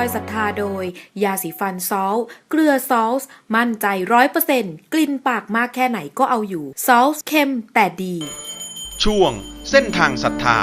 อยศรัทธาโดย ยาสีฟันซอลเกลือซอลมั่นใจร้อยเปอร์เซ็นต์กลิ่นปากมากแค่ไหนก็เอาอยู่ซอลเค็มแต่ดี ช่วงเส้นทางศรัทธา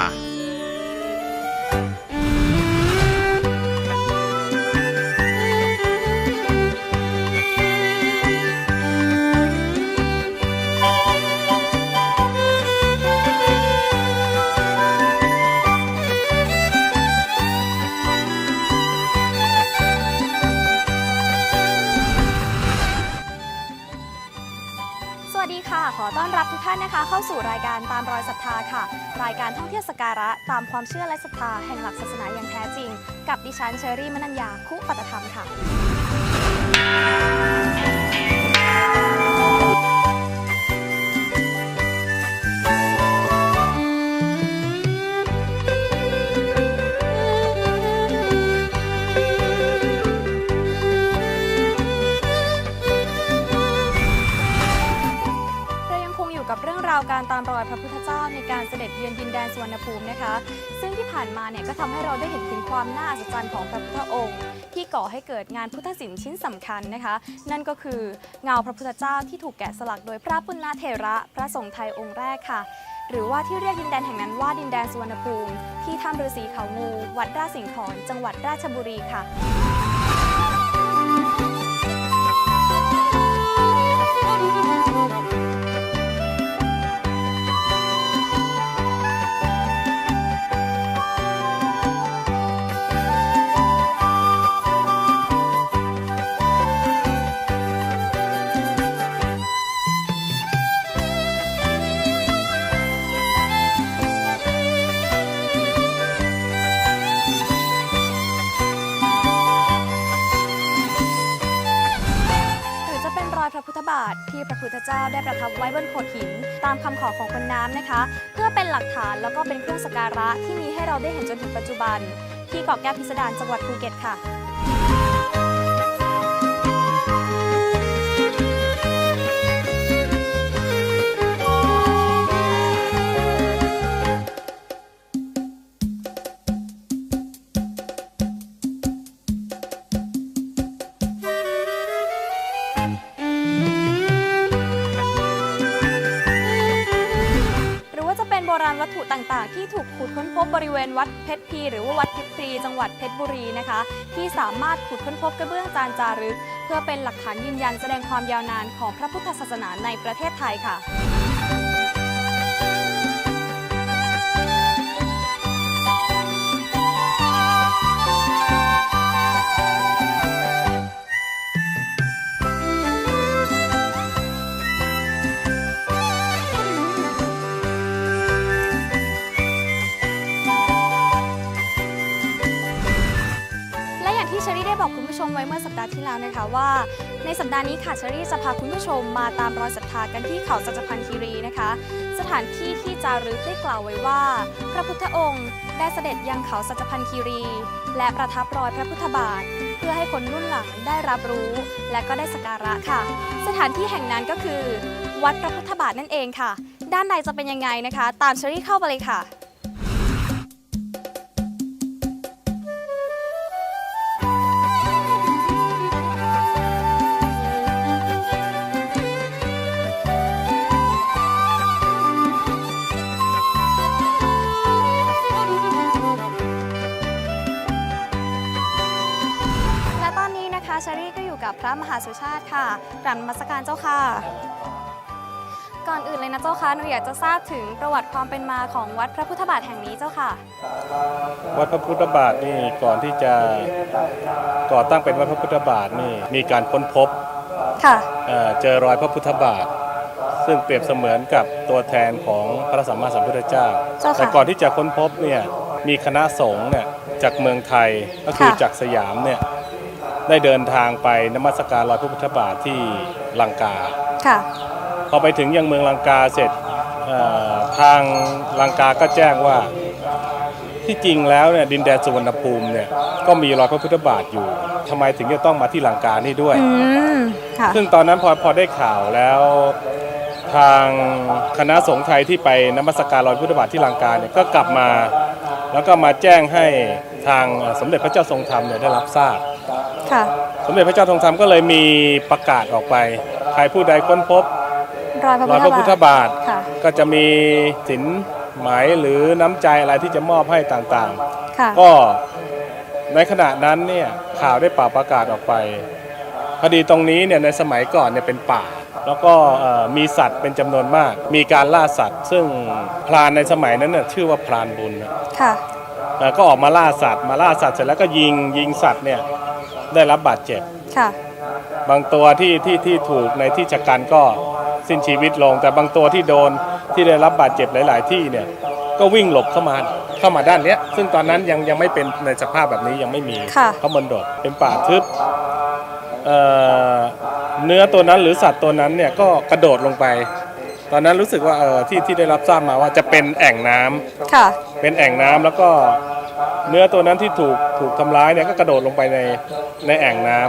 านนะคะเข้าสู่รายการตามรอยศรัทธาค่ะ รายการท่องเที่ยวสกการะตามความเชื่อและศรัทธาแห่งหลักศาสนาอย่างแท้จริง กับดิฉันเชอรี่มนัญญาคุปตธรรมค่ะ การตามรอยพระพุทธเจ้าในการเสด็จเยือนดินแดนสุวรรณภูมินะคะ ซึ่งที่ผ่านมาเนี่ยก็ทำให้เราได้เห็นถึงความน่าอัศจรรย์ของพระพุทธองค์ ที่ก่อให้เกิดงานพุทธศิลป์ชิ้นสำคัญนะคะ นั่นก็คือเงาพระพุทธเจ้าที่ถูกแกะสลักโดยพระปุณณเถระพระสงฆ์ไทยองค์แรกค่ะหรือว่าที่เรียกดินแดนแห่งนั้นว่าดินแดนสุวรรณภูมิ ที่ถ้ำฤาษีเขางู วัดราชสิงห์ขอนจังหวัดราชบุรีค่ะ เจ้าได้ประทับไว้บนโขดหิน ตามคำขอของคนน้ำนะคะ เพื่อเป็นหลักฐานแล้วก็เป็นเครื่องสักการะที่มีให้เราได้เห็นจนถึงปัจจุบัน ที่เกาะแก้วพิสดารจังหวัดภูเก็ตค่ะ ชรพีหรือว่าวัดเพชรพรีจังหวัดเพชรบุรีนะคะ ที่สามารถขุดค้นพบกระเบื้องจานจารึก เพื่อเป็นหลักฐานยืนยันแสดงความยาวนานของพระพุทธศาสนาในประเทศไทยค่ะ แล้วนะคะว่า ในสัปดาห์นี้ค่ะเชอรี่จะพาคุณผู้ชมมาตามรอยศรัทธากันที่เขาสัจพันธ์คีรีนะคะ สถานที่ที่จารึกได้กล่าวไว้ว่า พระพุทธองค์ได้เสด็จยังเขาสัจพันธ์คีรี และประทับรอยพระพุทธบาท เพื่อให้คนรุ่นหลังได้รับรู้ และก็ได้สักการะค่ะ สถานที่แห่งนั้นก็คือ วัดพระพุทธบาทนั่นเองค่ะ ด้านในจะเป็นยังไงนะคะ ตามเชอรี่เข้าไปเลยค่ะ พระมหาสุชาติค่ะกราบนมัสการเจ้าค่ะ ก่อนอื่นเลยนะเจ้าค่ะหนูอยากจะทราบถึงประวัติความเป็นมาของวัดพระพุทธบาทแห่งนี้เจ้าค่ะ วัดพระพุทธบาทนี่ก่อนที่จะก่อตั้งเป็นวัดพระพุทธบาทนี่มีการค้นพบค่ะเอ่อเจอรอยพระพุทธบาท ซึ่งเปรียบเสมือนกับตัวแทนของพระสัมมาสัมพุทธเจ้าเจ้าค่ะแต่ก่อนที่จะค้นพบเนี่ยมีคณะสงฆ์เนี่ยจากเมืองไทยก็คือค่ะจากสยามเนี่ย ได้เดินทางไปนมัสการรอยพระพุทธบาทที่ลังกา ค่ะ พอไปถึงยังเมืองลังกาเสร็จเอ่อทางลังกาก็แจ้งว่าที่จริงแล้วเนี่ยดินแดนสุวรรณภูมิเนี่ยก็มีรอยพระพุทธบาทอยู่ทำไมถึงจะต้องมาที่ลังกานี่ด้วยอืมค่ะซึ่งตอนนั้นพอพอได้ข่าวแล้วทางคณะสงฆ์ไทยที่ไปนมัสการรอยพุทธบาทที่ลังกาเนี่ยก็กลับมา แล้วก็มาแจ้งให้ทางเอ่อสมเด็จพระเจ้าทรงธรรมเนี่ยได้รับทราบค่ะ สมเด็จพระเจ้าทรงธรรมก็เลยมีประกาศออกไป ใครผู้ใดค้นพบรอยพระรอยพระพุทธบาทค่ะก็จะมีสินไหมหรือน้ำใจอะไรที่จะมอบให้ต่างค่ะๆก็ในขณะนั้นเนี่ยข่าวได้เป่าประกาศออกไปพอดีตรงนี้เนี่ยในสมัยก่อนเนี่ยเป็นป่า แล้วก็เอ่อมีสัตว์เป็นจำนวนมาก มีการล่าสัตว์ ซึ่งพรานในสมัยนั้นเนี่ยชื่อว่าพรานบุญนะค่ะเอ่อก็ออกมาล่าสัตว์ มาล่าสัตว์เสร็จแล้วก็ยิงยิงสัตว์เนี่ย ได้รับบาดเจ็บ ค่ะ บางตัวที่ที่ที่ถูกในที่ชะกันก็สิ้นชีวิตลง แต่บางตัวที่โดนที่ได้รับบาดเจ็บหลาย ๆ ที่เนี่ยก็วิ่งหลบเข้ามาเข้ามาด้านเนี้ย ซึ่งตอนนั้นยังยังไม่เป็นในสภาพแบบนี้ยังไม่มีค่ะ เขามันดกเป็นป่าทึบเอ่อเนื้อตัวนั้นหรือสัตว์ตัวนั้นเนี่ยก็กระโดดลงไป ตอนนั้นรู้สึกว่าเออที่ที่ได้รับทราบมาว่าจะเป็นแอ่งน้ำ ค่ะ เป็นแอ่งน้ำแล้วก็ เนื้อตัวนั้นที่ถูกถูกทำร้ายเนี่ยก็กระโดดลงไปในในแอ่งน้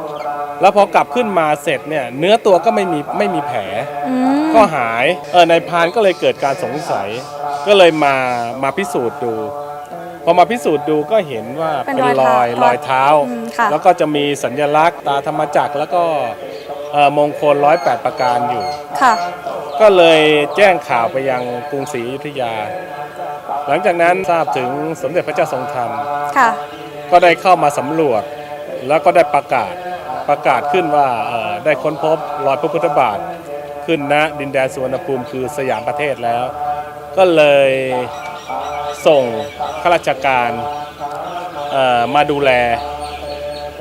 ำแล้วพอกลับขึ้นมาเสร็จเนี่ยเนื้อตัวก็ไม่มีไม่มีแผล อืมก็หายเออนายพรานก็เลยเกิดการสงสัย ก็เลยมามาพิสูจน์ดู พอมาพิสูจน์ดูก็เห็นว่าเป็นเป็นรรออยยเท้ารอยเท้า อืมค่ะ แล้วก็จะมีสัญลักษณ์ตาธรรมจักรแล้วก็เอ่อมงคลร้อยแปดประการอยู่ ค่ะ ก็เลยแจ้งข่าวไปยังกรุงศรีอยุธยา หลังจากนั้นทราบถึงสมเด็จพระเจ้าทรงธรรม ค่ะ ก็ได้เข้ามาสำรวจ แล้วก็ได้ประกาศประกาศขึ้นว่าเอ่อได้ค้นพบรอยพระพุทธบาทขึ้นณดินแดนสุวรรณภูมิคือสยามประเทศแล้ว ก็เลยส่งข้าราชการเอ่อมาดูแล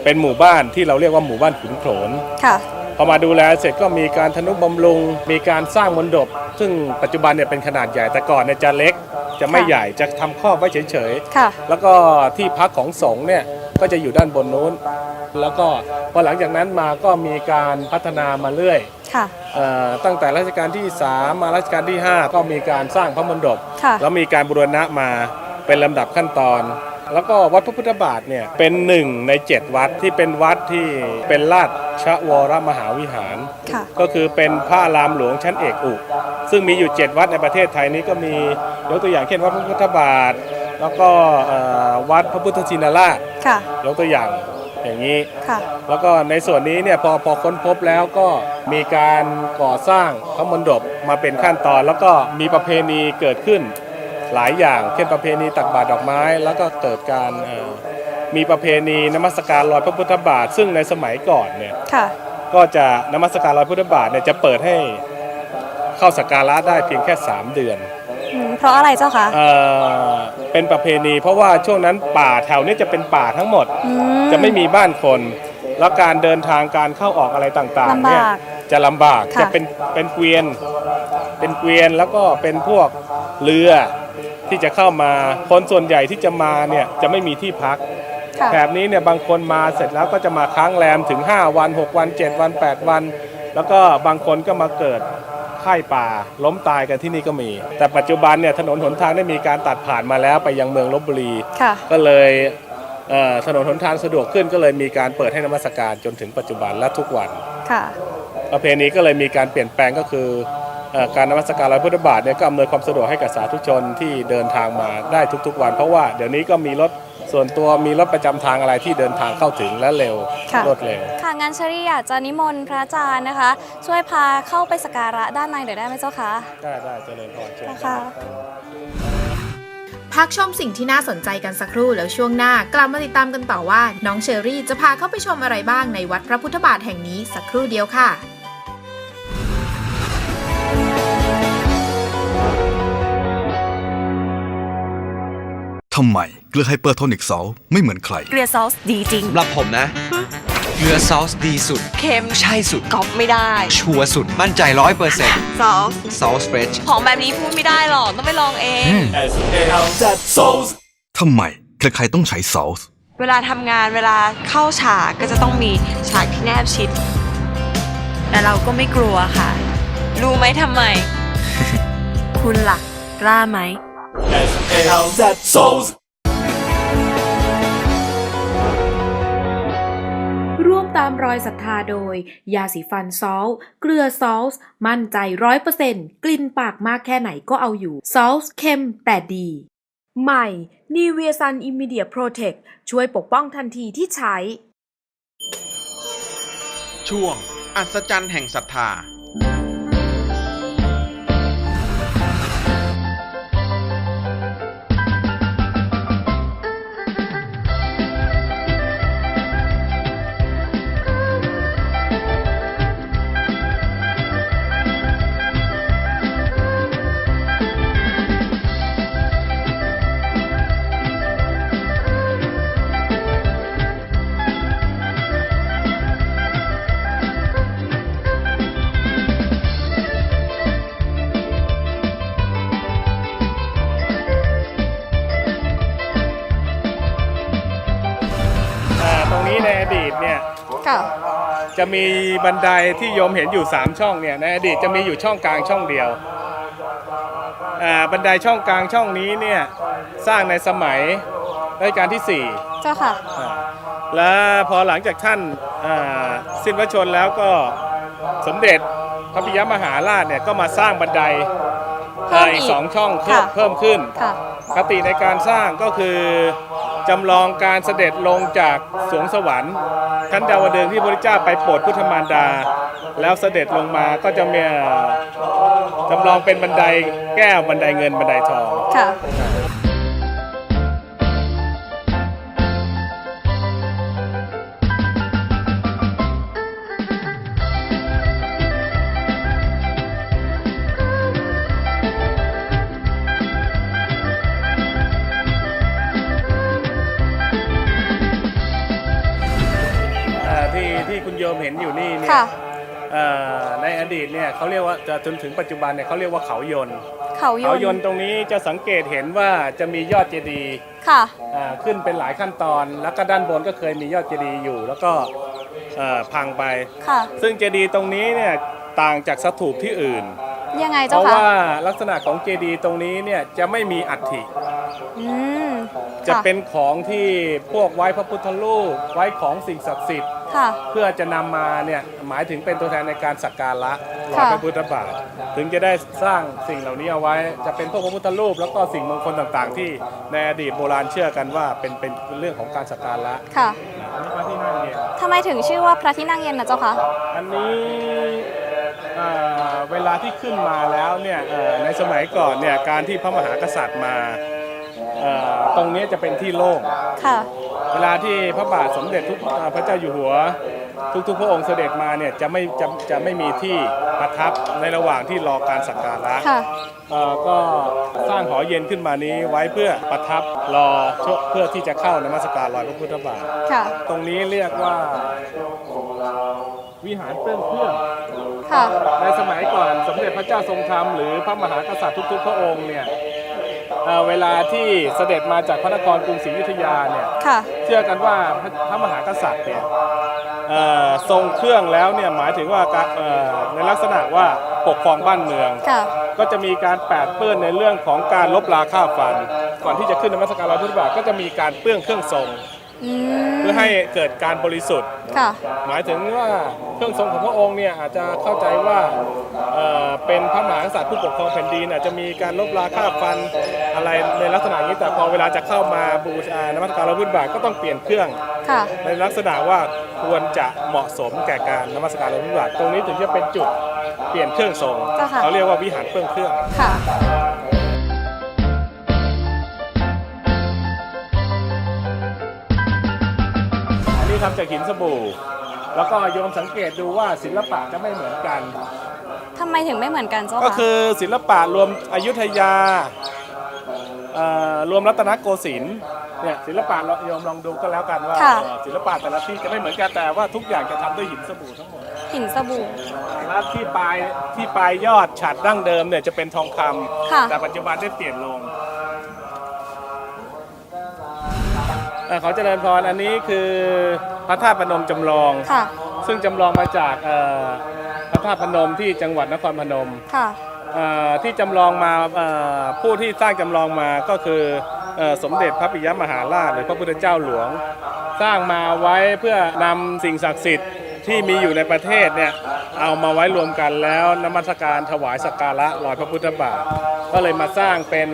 เป็นหมู่บ้านที่เราเรียกว่าหมู่บ้านขุนโขนค่ะ พอมาดูแลเสร็จก็มีการทนุบำรุง มีการสร้างมณฑปซึ่งปัจจุบันเนี่ยเป็นขนาดใหญ่แต่ก่อนเนี่ยจะเล็กจะไม่ค่ะใหญ่จะทำครอบไว้เฉยค่ะ ๆ แล้วก็ที่พักของสงฆ์เนี่ยก็จะอยู่ด้านบนนู้น แล้วก็พอหลังจากนั้นมาก็มีการพัฒนามาเรื่อย ค่ะ เอ่อตั้งแต่รัชกาลที่ 3 มารัชกาลที่ 5 ก็มีการสร้างพระมณฑปค่ะ แล้วมีการบูรณะมาเป็นลำดับขั้นตอน แล้วก็วัดพระพุทธบาทเนี่ยเป็นหนึ่งใน 7 วัดที่เป็นวัดที่เป็นราชวรมหาวิหาร ค่ะ ก็คือเป็นพระอารามหลวงชั้นเอกอุ ซึ่งมีอยู่ 7 วัดในประเทศไทยนี้ก็มียกตัวอย่างเช่นวัดพระพุทธบาท แล้วก็เอ่อวัดพระพุทธชินราชค่ะ ยกตัวอย่างอย่างนี้ ค่ะ แล้วก็ในส่วนนี้เนี่ยพอพอค้นพบแล้วก็มีการก่อสร้างพระมณฑปมาเป็นขั้นตอน แล้วก็มีประเพณีเกิดขึ้น หลายอย่างเช่นประเพณีตักบาตรดอกไม้ แล้วก็เกิดการเอ่อมีประเพณีนมัสการรอยพระพุทธบาท ซึ่งในสมัยก่อนเนี่ยค่ะก็จะนมัสการรอยพุทธบาทเนี่ยจะเปิดให้เข้าสักการะได้เพียงแค่ 3 เดือนอืมเพราะอะไรเจ้าคะเอ่อเป็นประเพณีเพราะว่าช่วงนั้นป่าแถวนี้จะเป็นป่าทั้งหมดอืจะไม่มีบ้านคน แล้วการเดินทางการเข้าออกอะไรต่างๆลำเนี่ยบากจะลำบากค่ะจะเป็นเป็นเกวียน เป็นเกวียนแล้วก็เป็นพวกเรือ ที่จะเข้ามาคนส่วนใหญ่ที่จะมาเนี่ยจะไม่มีที่พักค่ะแถบนี้เนี่ยบางคนมาเสร็จแล้วก็จะมาค้างแรมถึง 5 วัน 6 วัน 7 วัน 8 วัน แล้วก็บางคนก็มาเกิดไข้ป่าล้มตายกันที่นี่ก็มี แต่ปัจจุบันเนี่ยถนนหนทางได้มีการตัดผ่านมาแล้วไปยังเมืองลบบุรีค่ะก็เลยเอ่อถนนหนทางสะดวกขึ้นก็เลยมีการเปิดให้นมัสการจนถึงปัจจุบันและทุกวันค่ะประเพณีก็เลยมีการเปลี่ยนแปลงก็คือเอ่อ การนมัสการรอยพุทธบาทเนี่ยก็อำนวยความสะดวกให้กับสาธุชนที่เดินทางมาได้ทุกๆวัน เพราะว่าเดี๋ยวนี้ก็มีรถส่วนตัวมีรถประจำทางอะไรที่เดินทางเข้าถึงและเร็วค่ะรวดเร็ว ค่ะงั้นเชอรี่อยากจะนิมนต์พระอาจารย์นะคะ ช่วยพาเข้าไปสักการะด้านในหน่อยได้ไหมเจ้าคะได้ได้เจริญพรเชิญค่ะพักชมสิ่งที่น่าสนใจกันสักครู่แล้วช่วงหน้ากลับมาติดตามกันต่อว่า น้องเชอรี่จะพาเข้าไปชมอะไรบ้างในวัดพระพุทธบาทแห่งนี้สักครู่เดียวค่ะ ทำไมเกลือไฮเปอร์โทนิกซอลไม่เหมือนใคร เกลือซอสดีจริง สำหรับผมนะ เกลือซอสดีสุด เค็มใช่สุด ก๊อปไม่ได้ ชัวร์สุด มั่นใจร้อยเปอร์เซ็นต์ซอส ซอสเฟรช ของแบบนี้พูดไม่ได้หรอก ต้องไปลองเองทำไมใครๆต้องใช้ซอส เวลาทำงานเวลาเข้าฉากก็จะต้องมีฉากที่แนบชิด แต่เราก็ไม่กลัวค่ะ รู้ไหมทำไม คุณล่ะ กล้าไหม ร่วมตามรอยศรัทธาโดย ยาสีฟันซอลเกลือซอลมั่นใจร้อยเปอร์เซ็นต์กลิ่นปากมากแค่ไหนก็เอาอยู่ซอลเค็มแต่ดี ใหม่ n i v e a Sun Immediate Protect ช่วยปกป้องทันทีที่ใช้ ช่วง อัศจรรย์แห่งศรัทธาอ่า ค่ะ จะมีบันไดที่โยมเห็นอยู่ 3 ช่องเนี่ยในอดีตจะมีอยู่ช่องกลางช่องเดียวอ่าบันไดช่องกลางช่องนี้เนี่ยสร้างในสมัยรัชกาลที่ 4 เจ้าค่ะอ่าและพอหลังจากท่านอ่าสิ้นพระชนม์แล้วก็สมเด็จพระปิยมหาราชเนี่ยก็มาสร้างบันไดเพิ่มอีกสองช่องเพิ่มค่ะเพิ่มขึ้นค่ะคติในการสร้างก็คือ จำลองการเสด็จลงจากสวงสวรรค์ชั้นดาวดึงที่พระพุทธเจ้าไปโปรดพุทธมารดา แล้วเสด็จลงมาก็จะมีจำลองเป็นบันไดแก้วบันไดเงินบันไดทองค่ะ เนี่ยค่ะเอ่อในอดีตเนี่ยเขาเรียกว่าจะจนถึงปัจจุบันเนี่ยเขาเรียกว่าเขายนต์เขายเขานยนต์ต์ตรงนี้จะสังเกตเห็นว่าจะมียอดเจดีย์ค่ะ อ่าขึ้นเป็นหลายขั้นตอน แล้วก็ด้านบนก็เคยมียอดเจดีย์อยู่ แล้วก็เอ่อพังไป ค่ะ ซึ่งเจดีย์ตรงนี้เนี่ยต่างจากสถูปที่อื่น ยังไงเพเจ้าราะค่ะว่าลักษณะของเจดีย์ตรงนี้เนี่ยจะไม่มีอัฐิ อืมจะค่เป็นของที่พวกไว้พระพุทธรูปไว้ของสิ่งศักดิ์สิทธิ์ ค่ะ เพื่อจะนำมาเนี่ยหมายถึงเป็นตัวแทนในการสักการะรอยค่ะ พระพุทธบาท ถึงจะได้สร้างสิ่งเหล่านี้เอาไว้ จะเป็นพวกพระพุทธรูปแล้วก็สิ่งมงคลต่างๆ ที่ในอดีตโบราณเชื่อกันว่าเป็นเป็นเรื่องของการสักการะค่ะ อันนี้พระที่นั่งเนี่ยทำไมถึงชื่อว่าพระที่นั่งเย็นนะเจ้าคะ อันนี้เอ่อ เวลาที่ขึ้นมาแล้วเนี่ยเอ่อในสมัยก่อนเนี่ยการที่พระมหากษัตริย์มาเอ่อตรงนี้จะเป็นที่โล่งค่ะเวลาที่พระบาทสมเด็จทุกเอ่อพระเจ้าอยู่หัว ทุกๆ พระองค์เสด็จมาเนี่ยจะไม่จะจะไม่มีที่ประทับในระหว่างที่รอการสักการะค่ะเอ่อก็สร้างหอเย็นขึ้นมานี้ไว้เพื่อประทับรอช่วเพื่อที่จะเข้านมัสการรอยพระพุทธบาทค่ะตรงนี้เรียกว่าวิหารเปลื้องเครื่องค่ะในสมัยก่อนสมเด็จ พระเจ้าทรงธรรมหรือพระมหากษัตริย์ทุก ๆ พระองค์เนี่ยเอ่อเวลาที่เสด็จมาจากพระนครกรุงศรีอยุธยาเนี่ยค่ะเชื่อกันว่าพระพระมหากษัตริย์เนี่ยเอ่อทรงเครื่องแล้วเนี่ยหมายถึงว่าการเอ่อในลักษณะว่าปกครองบ้านเมืองค่ะก็จะมีการแปดเปื้อนในเรื่องของการลบราค่าฟัน ก่อนที่จะขึ้นนมัสการรอยพุทธบาทก็จะมีการเปื้องเครื่องทรงอืมเพื่อให้เกิดการบริสุทธิ์ ค่ะ หมายถึงว่าเครื่องทรงของพระองค์เนี่ยอาจจะเข้าใจว่าเอ่อเป็นพระมหากษัตริย์ผู้ปกครองแผ่นดินอาจจะมีการลบราค่าฟันอะไรในลักษณะนี้แต่พอเวลาจะเข้ามาบูชานมัสการรอยพุทธบาทก็ต้องเปลี่ยนเครื่อง ค่ะ ในลักษณะว่าควรจะเหมาะสมแก่การนมัสการรอยพุทธบาทตรงนี้ถึงจะเป็นจุดเปลี่ยนเครื่องทรงเจ้าค่ะ เขาเรียกว่าวิหารเปื้องเครื่อง ค่ะ ทำจากหินสบู่ แล้วก็โยมสังเกตดูว่าศิลปะจะไม่เหมือนกัน ทำไมถึงไม่เหมือนกันเจ้าก็คะคือศิลปะรวมอยุธยาเอ่อรวมรัตนโกสินทร์เนี่ยศิลปะเราโยมลองดูก็แล้วกันว่าค่ะ เอ่อศิลปะแต่ละที่จะไม่เหมือนกันแต่ว่าทุกอย่างจะทำด้วยหินสบู่ทั้งหมด หินสบู่ และที่ปลายที่ปลายยอดฉัดดั้งเดิมเนี่ยจะเป็นทองคำค่ะ แต่ปัจจุบันได้เปลี่ยนลง เอ่อขอเจริญพรอันนี้คือพระธาตุพนมจำลอง ค่ะ ซึ่งจำลองมาจากเอ่อพระธาตุพนมที่จังหวัดนครพนมค่ะ เอ่อที่จำลองมาเอ่อผู้ที่สร้างจำลองมาก็คือเอ่อสมเด็จพระปิยมหาราชหรือพระพุทธเจ้าหลวง สร้างมาไว้เพื่อนำสิ่งศักดิ์สิทธิ์เช ที่มีอยู่ในประเทศเนี่ยเอามาไว้รวมกันแล้วนมัสการถวายสักการะรอยพระพุทธบาท ก็เลยมาสร้างเป็น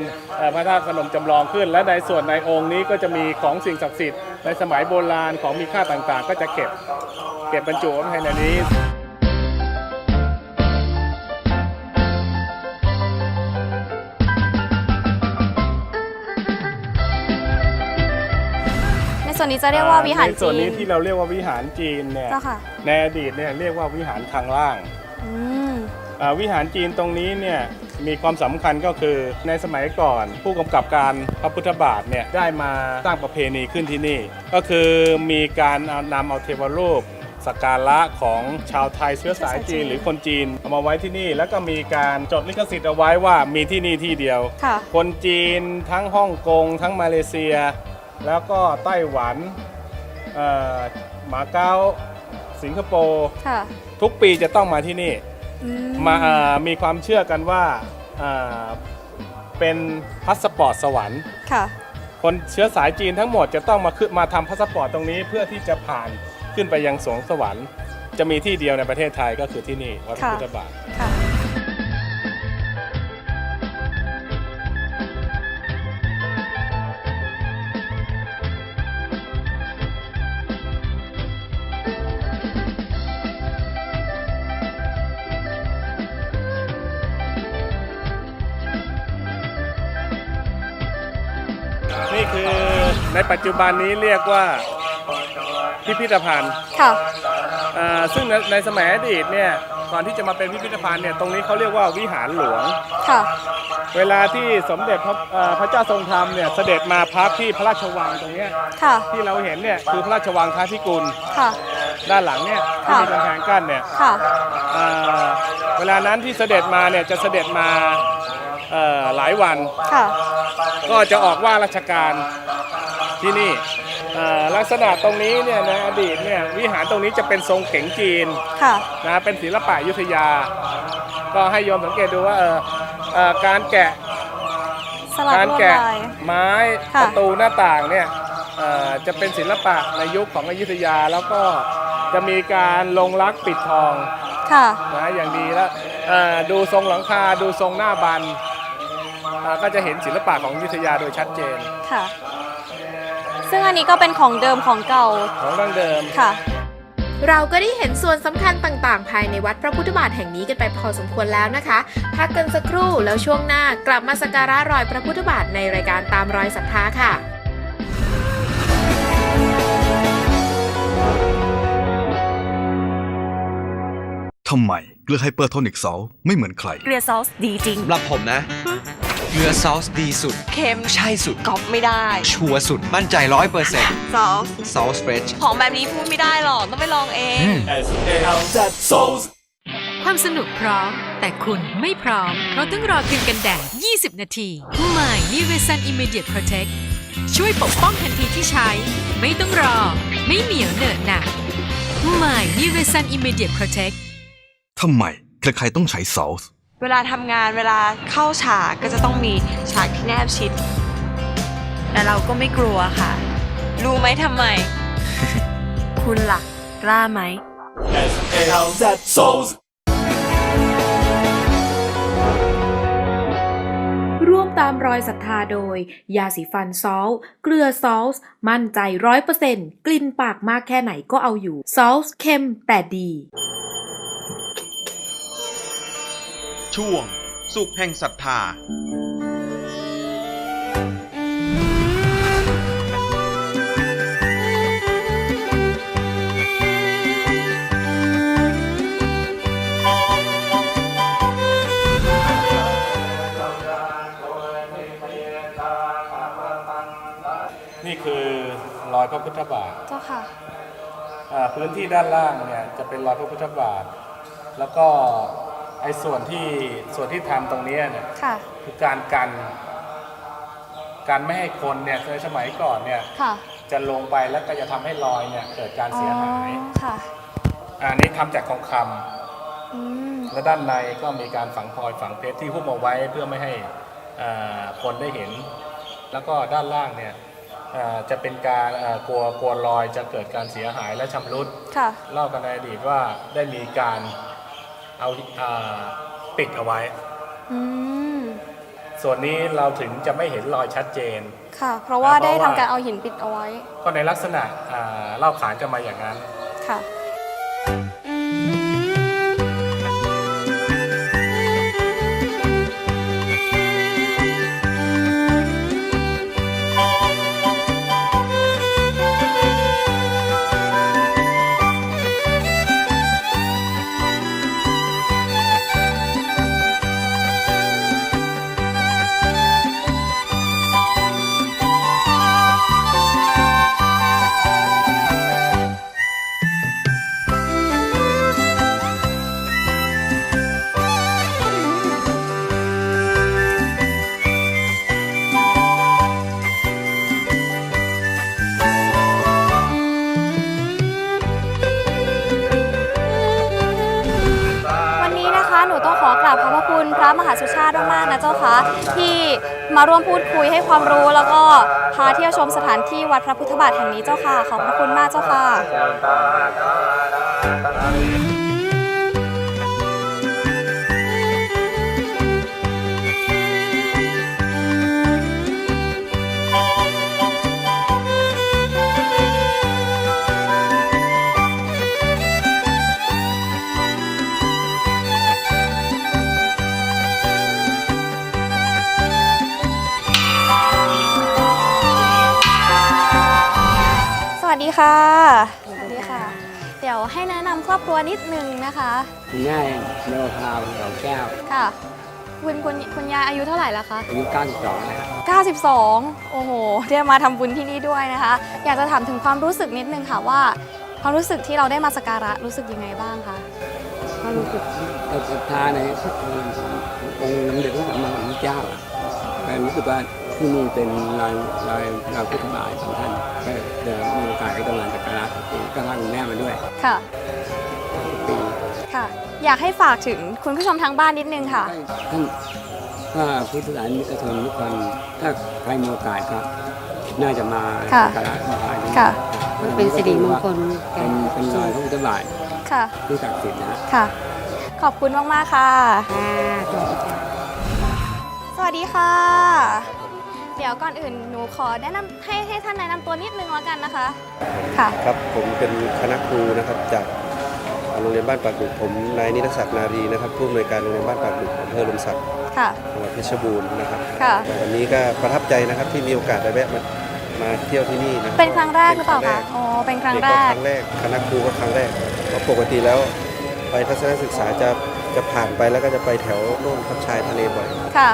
พระธาตุพนมจำลองขึ้น และในส่วนในองค์นี้ก็จะมีของสิ่งศักดิ์สิทธิ์ในสมัยโบราณของมีค่าต่างๆ ก็จะเก็บ เก็บบรรจุไว้ในนี้ ส่วนนี้จะเรียกว่าวิหารในส่วนจีนี้นที่เราเรียกว่าวิหารจีนเนี่ยเจ้าค่ะในอดีตเนี่ยเรียกว่าวิหารทางล่างอืม อ่าวิหารจีนตรงนี้เนี่ยมีความสำคัญก็คือในสมัยก่อน ผู้กำกับการพระพุทธบาทเนี่ยได้มาสร้างประเพณีขึ้นที่นี่ ก็คือมีการเอานำเอาเทวรูปสักการะของชาวไทยเชื้อสายจีน หรือคนจีนเอามาไว้ที่นี่ แล้วก็มีการจดลิขสิทธิ์เอาไว้ว่ามีที่นี่ที่เดียว ค่ะ คนจีนทั้งฮ่องกงทั้งมาเลเซีย แล้วก็ไต้หวันเอ่อหมาเก๊าสิงคโปร์ค่ะทุกปีจะต้องมาที่นี่อืมาเอ่อมีความเชื่อกันว่าเอ่อเป็นพาสปอร์ตสวรรค์ค่ะคนเชื้อสายจีนทั้งหมดจะต้องมาขึ้นมาทำพาสปอร์ตตรงนี้เพื่อที่จะผ่านขึ้นไปยังสวงสวรรค์ จะมีที่เดียวในประเทศไทยก็คือที่นี่วัดพระพุทธบาท ในปัจจุบันนี้เรียกว่าพิพิธภัณฑ์ค่ะ อ่าซึ่งในในสมัยอดีตเนี่ยก่อนที่จะมาเป็นพิพิธภัณฑ์เนี่ยตรงนี้เขาเรียกว่าวิหารหลวง ค่ะ เวลาที่สมเด็จพระเอ่อพระเจ้าทรงธรรมเนี่ยเสด็จมาพักที่พระราชวังตรงเนี้ยค่ะ ที่เราเห็นเนี่ยคือพระราชวังท้าพิกุลค่ะ ด้านหลังเนี่ยที่มีกำแพงกั้นเนี่ย ค่ะ อ่าเวลานั้นที่เสด็จมาเนี่ยจะเสด็จมาเอ่อหลายวันค่ะ ก็จะออกว่าราชการ ที่นี่เอ่อลักษณะตรงนี้เนี่ยในอดีตเนี่ยวิหารตรงนี้จะเป็นทรงเข็งจีนค่ะนะเป็นศิลปะอยุธยา ก็ให้โยมสังเกตดูว่าเออเอ่อการแกะสลักการลวดแกะลายไม้ค่ะประตูหน้าต่างเนี่ยเอ่อจะเป็นศิลปะในยุคของอยุธยาแล้วก็จะมีการลงรักปิดทองค่ะนะอย่างดีแล้วเอ่อดูทรงหลังคาดูทรงหน้าบันอ่าก็จะเห็นศิลปะของอยุธยาโดยชัดเจนค่ะ ซึ่งอันนี้ก็เป็นของเดิมของเก่าของดั้งเดิมค่ะ เราก็ได้เห็นส่วนสำคัญต่างๆ ภายในวัดพระพุทธบาทแห่งนี้กันไปพอสมควรแล้วนะคะ พักกันสักครู่แล้วช่วงหน้ากลับมาสักการะรอยพระพุทธบาทในรายการตามรอยศรัทธาค่ะทำไมเกลือไฮเปอร์โทนิกซอลไม่เหมือนใคร เกลือซอสดีจริง สำหรับผมนะ เกลือซอสดีสุด เค็มใช่สุดกอบไม่ได้ชัวร์สุด มั่นใจร้อยเปอร์เซ็นต์ซอสซอสเฟรชของแบบนี้พูดไม่ได้หรอก ต้องไปลองเองความสนุกพร้อม แต่คุณไม่พร้อมเพราะต้องรอคืนกันแดด 20 นาทีใหม่ n i v e s u n Immediate Protect ช่วยปกป้องทันทีที่ใช้ ไม่ต้องรอ ไม่เหนียวเหนอะหนะใหม่ n i v e s u n Immediate Protect ทำไมใครๆต้องใช้ซอส เวลาทำงานเวลาเข้าฉากก็จะต้องมีฉากที่แนบชิด แต่เราก็ไม่กลัวค่ะ รู้ไหมทำไม คุณล่ะ กล้าไหมร่วมตามรอยศรัทธาโดย ยาสีฟันซอลเกลือซอลส์มั่นใจร้อยเปอร์เซ็นต์กลิ่นปากมากแค่ไหนก็เอาอยู่ซอลส์เค็มแต่ดี ช่วง สุขแห่งศรัทธา นี่คือรอยพระพุทธบาทเจ้าค่ะ อ่าพื้นที่ด้านล่างเนี่ยจะเป็นรอยพระพุทธบาท แล้วก็ ไอ้ส่วนที่ส่วนที่ทำตรงเนี้ยเนี่ยค่ะ คือการกันการไม่ให้คนเนี่ยในสมัยก่อนเนี่ยค่ะจะลงไปแล้วก็จะทำให้รอยเนี่ยเกิดการเสียหายอ๋อค่ะ อันนี้ทำจากทองคำอืม และด้านในก็มีการฝังพลอยฝังเพชรที่หุ้มเอาไว้เพื่อไม่ให้อ่าคนได้เห็น แล้วก็ด้านล่างเนี่ยอ่าจะเป็นการอ่ากลัวกลัวรอยจะเกิดการเสียหายและชำรุด ค่ะ เล่ากันในอดีตว่าได้มีการ เอาอ่าปิดเอาไว้ อืมส่วนนี้เราถึงจะไม่เห็นรอยชัดเจน ค่ะเพราะว่าเพราะว่าได้ทำการเอาหินปิดเอาไว้ ก็ในลักษณะอ่าเล่าขานกันมาอย่างนั้น ค่ะ มหาสุชาติมากๆนะเจ้าคะที่มาร่วมพูดคุยให้ความรู้แล้วก็พาเที่ยวชมสถานที่วัดพระพุทธบาทแห่งนี้เจ้าค่ะขอบพระคุณมากเจ้าค่ะ ค่ะ สวัสดีค่ะ เดี๋ยวให้แนะนำครอบครัวนิดนึงนะคะ คุณแม่เนวพาวดอกแก้วค่ะ คุณคุณคุณยายอายุเท่าไหร่แล้วคะ อายุ 92นะครับ92 โอ้โหได้มาทำบุญที่นี่ด้วยนะคะ อยากจะถามถึงความรู้สึกนิดนึงค่ะว่า ความรู้สึกที่เราได้มาสักการะรู้สึกยังไงบ้างคะ ก็รู้สึกศรัทธาในองค์น้ำเด็จพระสัมมาสัมพุทธเจ้าอะแต่รู้สึกว่า ที่นี่เป็นรอยรอยรอยพุทธบาทของท่านก็จะมีโอกาสก็ต้องมาสักการะทุกปีก็พาคุณแม่มาด้วยค่ะทุกปีค่ะ อยากให้ฝากถึงคุณผู้ชมทางบ้านนิดนึงค่ะ ท่านถ้าพุทธศาสนิกชนทุกคนถ้าใครมีโอกาสก็น่าจะมาค่ะสักการะบูชาที่ค่ะ มันเป็นสิริมงคลเป็นเป็นรอยพระพุทธบาทค่ะ ที่ศักดิ์สิทธิ์นะค่ะ ขอบคุณมาก ๆ ค่ะสวัสดีค่ะ เดี๋ยวก่อนอื่นหนูขอแนะนำให้ให้ท่านแนะนำตัวนิดนึงแล้วกันนะคะ ค่ะ ครับผมเป็นคณะครูนะครับจากโรงเรียนบ้านปากดุกผมนายนิรศักดิ์นารีนะครับผู้อำนวยการโรงเรียนบ้านปากดุกอำเภอลมศักดิ์ค่ะ จังหวัดเพชรบูรณ์นะครับค่ะ วันนี้ก็ประทับใจนะครับที่มีโอกาสได้แวะมามาเที่ยวที่นี่นะเป็นครั้งแรกหรือเปล่าคะอ๋อเป็นครั้งเด็กแรก็กครั้งแรกคณะครูก็ครั้งแรกเพราะปกติแล้วไปทัศนศึกษาจะจะผ่านไปแล้วก็จะไปแถวโน่นทับชายทะเลบ่อย ค่ะ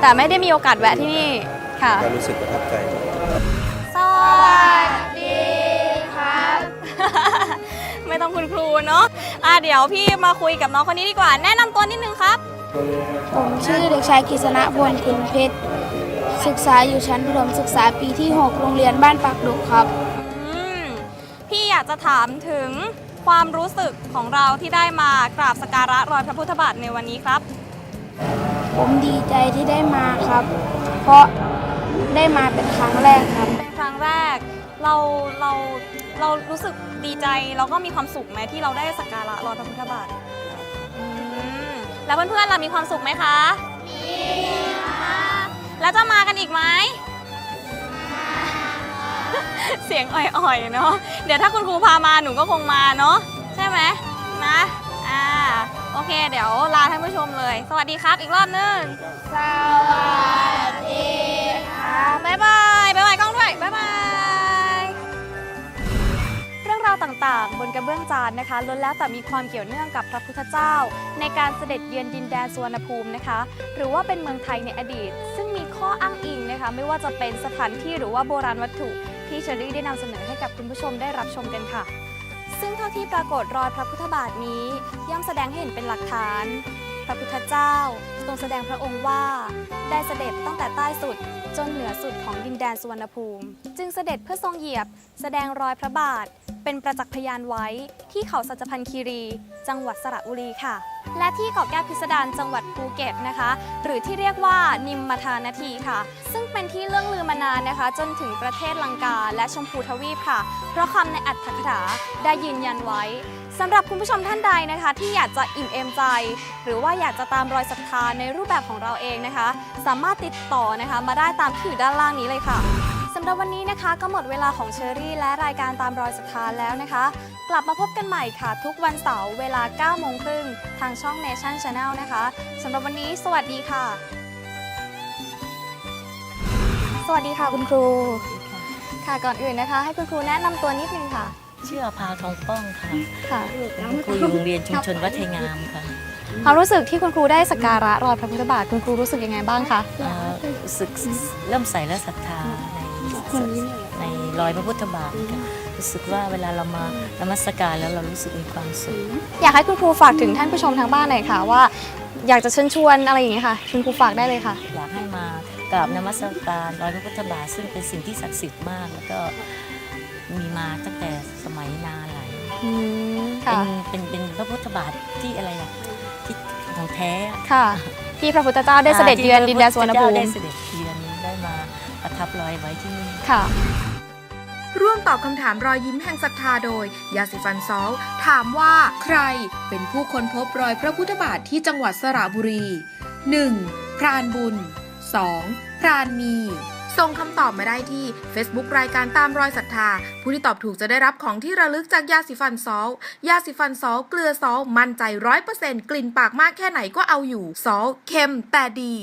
แต่ไม่ได้มีโอกาสแวะที่นี่ ค่ะ ก็รู้สึกประทับใจสวัสดีครับ ไม่ต้องคุณครูเนาะอะเดี๋ยวพี่มาคุยกับน้องคนนี้ดีกว่า แนะนำตัวนิดนึงครับ ผมชื่อเด็กชายกฤษณะพลคุณเพชร ศึกษาอยู่ชั้นประถมศึกษาปีที่ 6 โรงเรียนบ้านปากดุกครับ อืมพี่อยากจะถามถึงความรู้สึกของเราที่ได้มากราบสกการะรอยพระพุทธบาทในวันนี้ครับ ผมดีใจที่ได้มาครับ เพราะได้มาเป็นครั้งแรกครับ เป็นครั้งแรกเราเราเรารู้สึกดีใจแล้วก็มีความสุขไหมที่เราได้สักการะรอยพระพุทธบาทอืมแล้วเพื่อนๆเรามีความสุขไหมคะมีค่ะแล้วจะมากันอีกไหมเสียงอ่อยๆเนาะเดี๋ยวถ้าคุณครูพามาหนูก็คงมาเนาะใช่ไหมนะ โอเค เดี๋ยวลาท่านผู้ชมเลย สวัสดีครับอีกรอบนึง สวัสดีครับบ๊ายบายบ๊ายบายกล้องด้วยบ๊ายบาย เรื่องราวต่างๆ บนกระเบื้องจานนะคะล้วนแล้วแต่มีความเกี่ยวเนื่องกับพระพุทธเจ้า ในการเสด็จเยือนดินแดนสุวรรณภูมินะคะ หรือว่าเป็นเมืองไทยในอดีต ซึ่งมีข้ออ้างอิงนะคะ ไม่ว่าจะเป็นสถานที่หรือว่าโบราณวัตถุ ที่เชอรี่ได้นำเสนอให้กับคุณผู้ชมได้รับชมกันค่ะ ซึ่งเท่าที่ปรากฏรอยพระพุทธบาทนี้ย่อมแสดงให้เห็นเป็นหลักฐาน พระพุทธเจ้าทรงแสดงพระองค์ว่า ได้เสด็จตั้งแต่ใต้สุดจนเหนือสุดของดินแดนสุวรรณภูมิ จึงเสด็จเพื่อทรงเหยียบ แสดงรอยพระบาท เป็นประจักษ์พยานไว้ที่เขาสัจพันธ์คีรี จังหวัดสระบุรีค่ะ และที่เกาะแก้วพิสดารจังหวัดภูเก็ตนะคะ หรือที่เรียกว่านิมมาทานาทีค่ะ ซึ่งเป็นที่เรื่องลือมานานนะคะ จนถึงประเทศลังกาและชมพูทวีปค่ะ เพราะคำในอัตถกถาได้ยืนยันไว้สำหรับคุณผู้ชมท่านใดนะคะ ที่อยากจะอิ่มเอมใจ หรือว่าอยากจะตามรอยศรัทธาในรูปแบบของเราเองนะคะ สามารถติดต่อนะคะมาได้ตามที่อยู่ด้านล่างนี้เลยค่ะ หรับวันนี้นะคะก็หมดเวลาของเชอรี่และรายการตามรอยศรัทธาแล้วนะคะ กลับมาพบกันใหม่ค่ะ ทุกวันเสาร์เวลา9โมงครึ่งทางช่อง Nation Channel นะคะสำหรับวันนี้ สวัสดีค่ะ สวัสดีค่ะคุณครู ค่ะก่อนอื่นนะคะ ให้คุณครูแนะนำตัวนิดนึงค่ะชื่ออภาทองป้องค่ะค่ะคุณครูอยู่โรงเรียนชุมชนวัดไทยงามค่ะความรู้สึกที่คุณครูได้สักการะรอยพระพุทธบาทคุณครูรู้สึกยังไงบ้างคะเอ่อรู้สึกเริ่อมใส่และศรัทธา ในในรอยพระพุทธบาทค่ะรู้สึกว่าเวลาเรามานมัสการแล้วเรารู้สึกมีความสุขอยากให้คุณครูฝากถึงท่านผู้ชมทางบ้านหน่อยค่ะว่า อยากจะเชิญชวนอะไรอย่างนี้ยค่ะคุณครูฝากได้เลยค่ะ อยากให้มากราบนมัสการรอยพระพุทธบาทซึ่งเป็นสิ่งที่ศักดิ์สิทธิ์มาก แล้วก็มีมาตั้งแต่สมัยนานหลายอืมเป็ค่ะนเป็นเป็นพระพุทธบาทที่อะไรอะที่ของแท้อะค่ะ ที่พระพุทธเจ้าได้เสด็จเยือนดินแดนสวนภูที่พระพุทธเจ้าได้มิเสด็จเยือนได้มาประทับรอยไว้ที่นี่ ค่ะ ร่วมตอบคำถามรอยยิ้มแห่งศรัทธาโดย ยาสีฟันซอลถามว่าใครเป็นผู้ค้นพบรอยพระพุทธบาทที่จังหวัดสระบุรี 1. พรานบุญ 2. พรานมีส่งคำตอบมาได้ที่ Facebook รายการตามรอยศรัทธา ผู้ที่ตอบถูกจะได้รับของที่ระลึกจากยาสีฟันซอลยาสีฟันซอลเกลือซอลมั่นใจร้อยเปอร์เซ็นต์กลิ่นปากมากแค่ไหนก็เอาอยู่ซอลเค็มแต่ดี